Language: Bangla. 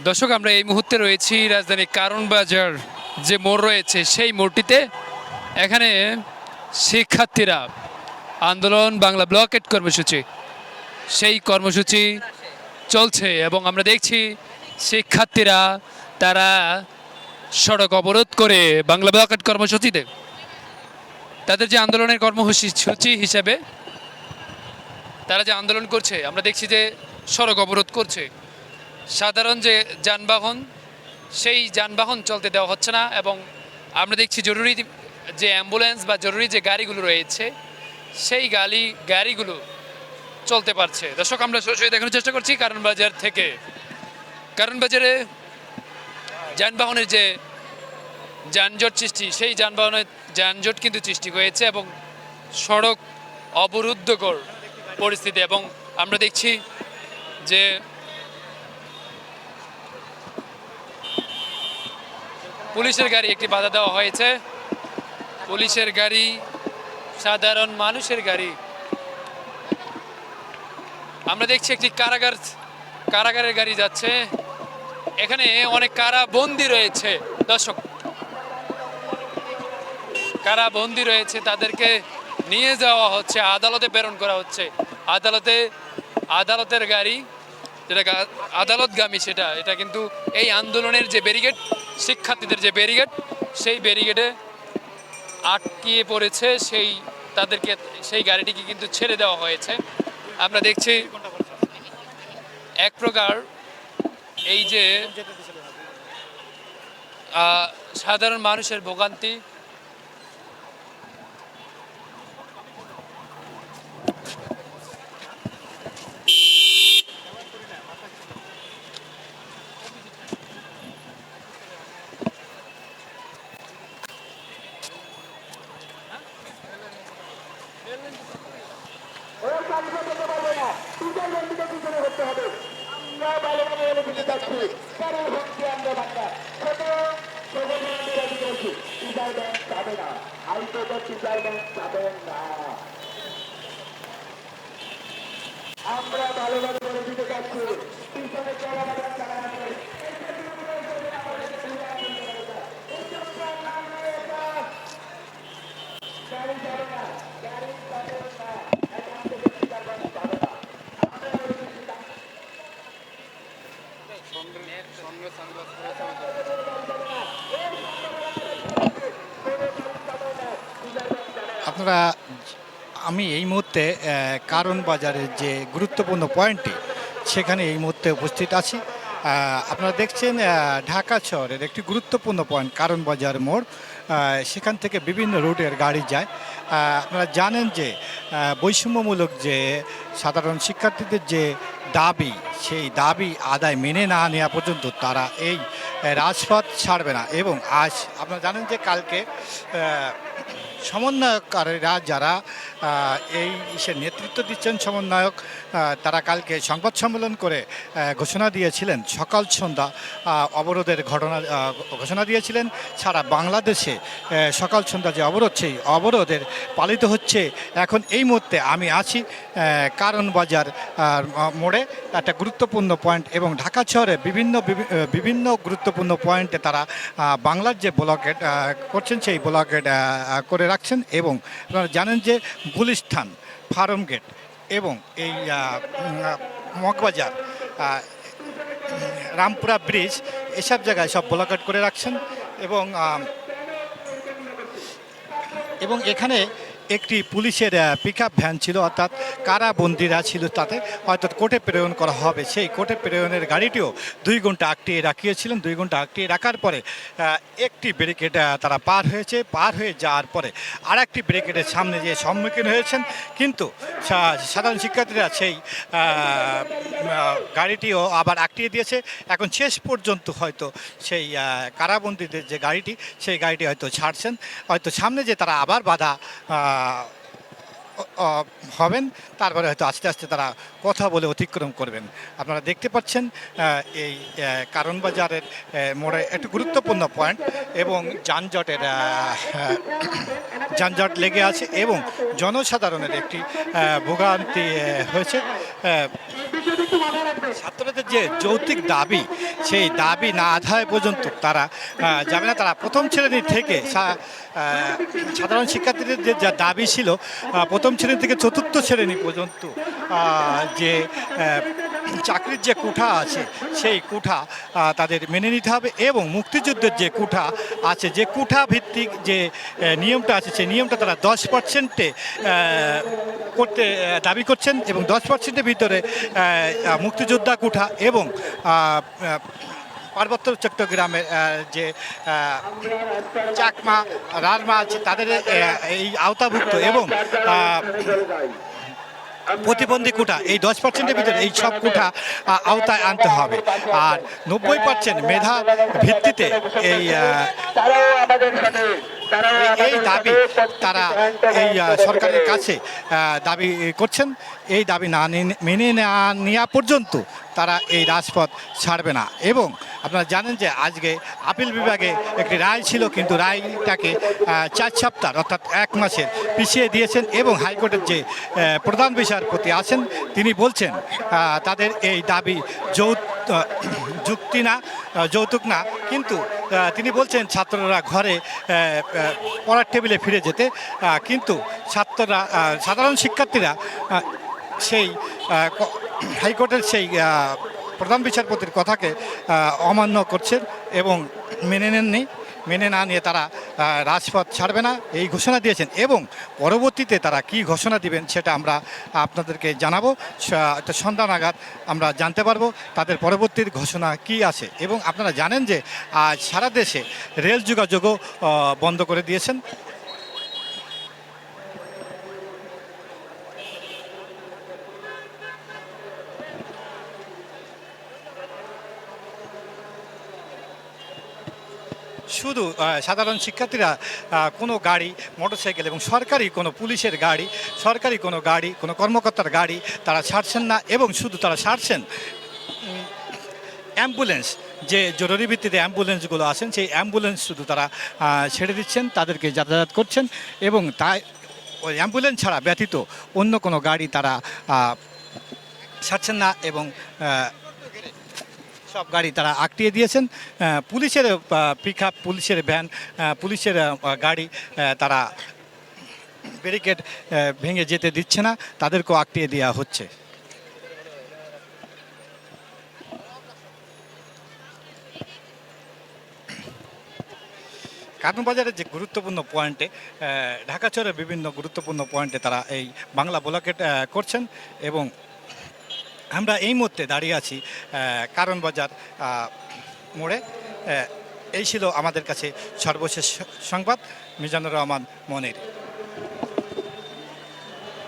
দর্শক, আমরা এই মুহূর্তে রয়েছি রাজধানী কারণ বাজার যে মোড় রয়েছে, সেই মোড়টিতে। এখানে শিক্ষার্থীরা আন্দোলন, বাংলা ব্লকেট কর্মসূচি, সেই কর্মসূচি চলছে এবং আমরা দেখছি শিক্ষার্থীরা, তারা সড়ক অবরোধ করে বাংলা ব্লকেট কর্মসূচিতে। তাদের যে আন্দোলনের কর্মসূচি সূচি হিসেবে তারা যে আন্দোলন করছে, আমরা দেখছি যে সড়ক অবরোধ করছে। সাধারণ যে যানবাহন, সেই যানবাহন চলতে দেওয়া হচ্ছে না এবং আমরা দেখছি জরুরি যে অ্যাম্বুলেন্স বা জরুরি যে গাড়িগুলো রয়েছে, সেই গাড়ি গাড়িগুলো চলতে পারছে। দর্শক, আমরা সরাসরি দেখানোর চেষ্টা করছি কারণ বাজার থেকে। কারণ বাজারে যানবাহনের যে যানজট সৃষ্টি, সেই যানবাহনের যানজট কিন্তু সৃষ্টি হয়েছে এবং সড়ক অবরুদ্ধকর পরিস্থিতি এবং আমরা দেখছি যে পুলিশের গাড়ি একটি বাধা দেওয়া হয়েছে। পুলিশের গাড়ি, সাধারণ মানুষের গাড়ি। আমরা দেখছি একটি কারাগার, কারাগারের গাড়ি যাচ্ছে। এখানে অনেক কারা বন্দি রয়েছে। দর্শক কারা বন্দি রয়েছে, তাদেরকে নিয়ে যাওয়া হচ্ছে, আদালতে প্রেরণ করা হচ্ছে। আদালতে, আদালতের গাড়ি, যেটা আদালতগামী সেটা, এটা কিন্তু এই আন্দোলনের যে ব্যারিগেড শিক্ষার্থীদের যে ব্যারিগেড সেই ব্যারিগেডে আটকিয়ে পড়েছে, সেই তাদেরকে, সেই গাড়িটিকে কিন্তু ছেড়ে দেওয়া হয়েছে। আমরা দেখছি এক প্রকার এই যে সাধারণ মানুষের ভোগান্তি আমরা ভালোভাবে বলে দিতে চাচ্ছি পিছনে চলা গাড়ি যাবে না গাড়ি যাবে না এখান থেকে চিটারগঞ্জ যাবে না আপনারা আমি এই মুহূর্তে কারণ বাজারের যে গুরুত্বপূর্ণ পয়েন্টটি, সেখানে এই মুহূর্তে উপস্থিত আছি। আপনারা দেখছেন ঢাকা শহরের একটি গুরুত্বপূর্ণ পয়েন্ট, কারণ বাজার মোড়। সেখান থেকে বিভিন্ন রুটের গাড়ি যায়। আপনারা জানেন যে বৈষম্যমূলক যে সাধারণ শিক্ষার্থীদের যে দাবি, সেই দাবি আদায় মেনে না নেওয়া পর্যন্ত তারা এই রাজপথ ছাড়বে না এবং আজ আপনারা জানেন যে কালকে সমন্বয়কারীরা যারা এই সে নেতৃত্ব দিচ্ছেন সমন্বয়ক তারা কালকে সংবাদ সম্মেলন করে ঘোষণা দিয়েছিলেন। সকাল সন্ধ্যা অবরোধের ঘটনা ঘোষণা দিয়েছিলেন। সারা বাংলাদেশে সকাল সন্ধ্যা যে অবরোধ, সেই অবরোধের পালিত হচ্ছে। এখন এই মুহূর্তে আমি আছি কারণ বাজার মোড়ে। একটা গুরুত্বপূর্ণ পয়েন্ট এবং ঢাকা শহরে বিভিন্ন বিভিন্ন গুরুত্বপূর্ণ পয়েন্টে তারা বাংলার যে ব্লকেট করছেন, সেই ব্লকেট করে রাখছেন এবং আপনারা জানেন যে গুলিস্থান, ফার্ম গেট এবং এই মগবাজার রামপুরা ব্রিজ, এসব জায়গায় সব ব্লকেট করে রাখছেন এবং এবং এখানে একটি পুলিশের পিক ভ্যান ছিল, অর্থাৎ কারাবন্দিরা ছিল তাতে। হয়তো কোর্টে প্রেরণ করা হবে। সেই কোর্টে প্রেরণের গাড়িটিও দুই ঘণ্টা আটটিয়ে রাখিয়েছিলেন। দুই ঘণ্টা আটটিয়ে রাখার পরে একটি ব্যারিকেড তারা পার হয়েছে। পার হয়ে যাওয়ার পরে আর একটি ব্যারিকেডের সামনে যে সম্মুখীন হয়েছেন। কিন্তু সাধারণ শিক্ষার্থীরা সেই গাড়িটিও আবার আটটিয়ে দিয়েছে। এখন শেষ পর্যন্ত হয়তো সেই কারাবন্দীদের যে গাড়িটি, সেই গাড়িটি হয়তো ছাড়ছেন। হয়তো সামনে যে তারা আবার বাধা হবেন। তারপরে হয়তো আস্তে আস্তে তারা কথা বলে অতিক্রম করবেন। আপনারা দেখতে পাচ্ছেন এই কারণ বাজারের মোড়ে একটি গুরুত্বপূর্ণ পয়েন্ট এবং যানজটের যানজট লেগে আছে এবং জনসাধারণের একটি ভোগান্তি হয়েছে। ছাত্রদের যে যৌক্তিক দাবি, সেই দাবি না আধায় পর্যন্ত তারা যাবে না। তারা প্রথম শ্রেণির থেকে সাধারণ শিক্ষার্থীদের যে, যা দাবি ছিল প্রথম শ্রেণি থেকে চতুর্থ শ্রেণি পর্যন্ত যে চাকরির যে কুঠা আছে, সেই কুঠা তাদের মেনে নিতে হবে এবং মুক্তিযুদ্ধের যে কুঠা আছে, যে কুঠা ভিত্তিক যে নিয়মটা আছে, সেই নিয়মটা তারা দশ পার্সেন্টে করতে দাবি করছেন এবং দশ পার্সেন্টের ভিতরে মুক্তিযোদ্ধা কুঠা এবং পার্বত্য চট্টগ্রামের যে চাকমা রাজমা আছে, তাদের এই আওতাভুক্ত এবং প্রতিবন্ধী কোটা, এই দশ পার্সেন্টের ভিতরে এই সব কোটা আওতায় আনতে হবে। আর নব্বই পার্সেন্ট মেধা ভিত্তিতে এই এই- দাবি তারা এই সরকারের কাছে দাবি করছেন। এই দাবি না মেনে নেওয়া নেওয়া পর্যন্ত তারা এই রাজপথ ছাড়বে না। এবং আপনারা জানেন যে আজকে আপিল বিভাগে একটি রায় ছিল কিন্তু রায়টাকে চার সপ্তাহ অর্থাৎ এক মাসের পিছিয়ে দিয়েছেন এবং হাইকোর্টের যে প্রধান বিচারপতি আছেন তিনি বলছেন তাদের এই দাবি যৌথ যুক্তি না যৌতুক না, কিন্তু তিনি বলছেন ছাত্ররা ঘরে পড়ার টেবিলে ফিরে যেতে কিন্তু ছাত্ররা সাধারণ শিক্ষার্থীরা সেই হাইকোর্টের সেই প্রধান বিচারপতির কথাকে অমান্য করছেন এবং মেনে নেননি, মেনে না নিয়ে তারা রাজপথ ছাড়বে না, এই ঘোষণা দিয়েছেন। এবং পরবর্তীতে তারা কি ঘোষণা দিবেন সেটা আমরা আপনাদেরকে জানাব। সন্ধ্যা নাগাদ আমরা জানতে পারব তাদের পরবর্তীর ঘোষণা কি আছে। এবং আপনারা জানেন যে আজ সারা দেশে রেল যোগাযোগও বন্ধ করে দিয়েছেন। শুধু সাধারণ শিক্ষার্থীরা কোনো গাড়ি, মোটরসাইকেল এবং সরকারি কোনো পুলিশের গাড়ি, সরকারি কোনো গাড়ি, কোনো কর্মকর্তার গাড়ি তারা ছাড়ছেন না এবং শুধু তারা ছাড়ছেন অ্যাম্বুলেন্স, যে জরুরি ভিত্তিতে অ্যাম্বুলেন্সগুলো আছেন, সেই অ্যাম্বুলেন্স শুধু তারা ছেড়ে দিচ্ছেন, তাদেরকে যাতায়াত করছেন এবং তাই ওই অ্যাম্বুলেন্স ছাড়া ব্যতীত অন্য কোনো গাড়ি তারা ছাড়ছেন না এবং সব গাড়ি তারা আটটিয়ে দিয়েছেন। পুলিশের পিক আপ পুলিশের ভ্যান পুলিশের গাড়ি তারা ব্যারিকেড ভেঙে যেতে দিচ্ছে না, তাদেরকেও আটটিয়ে দেওয়া হচ্ছে। কার্টুন বাজারের যে গুরুত্বপূর্ণ পয়েন্টে ঢাকা শহরের বিভিন্ন গুরুত্বপূর্ণ পয়েন্টে তারা এই বাংলা ব্লকেট করছেন এবং আমরা এই মুহূর্তে দাঁড়িয়ে আছি কারণ বাজার মোড়ে। এই ছিল আমাদের কাছে সর্বশেষ সংবাদ, মিজানুর রহমান মনির।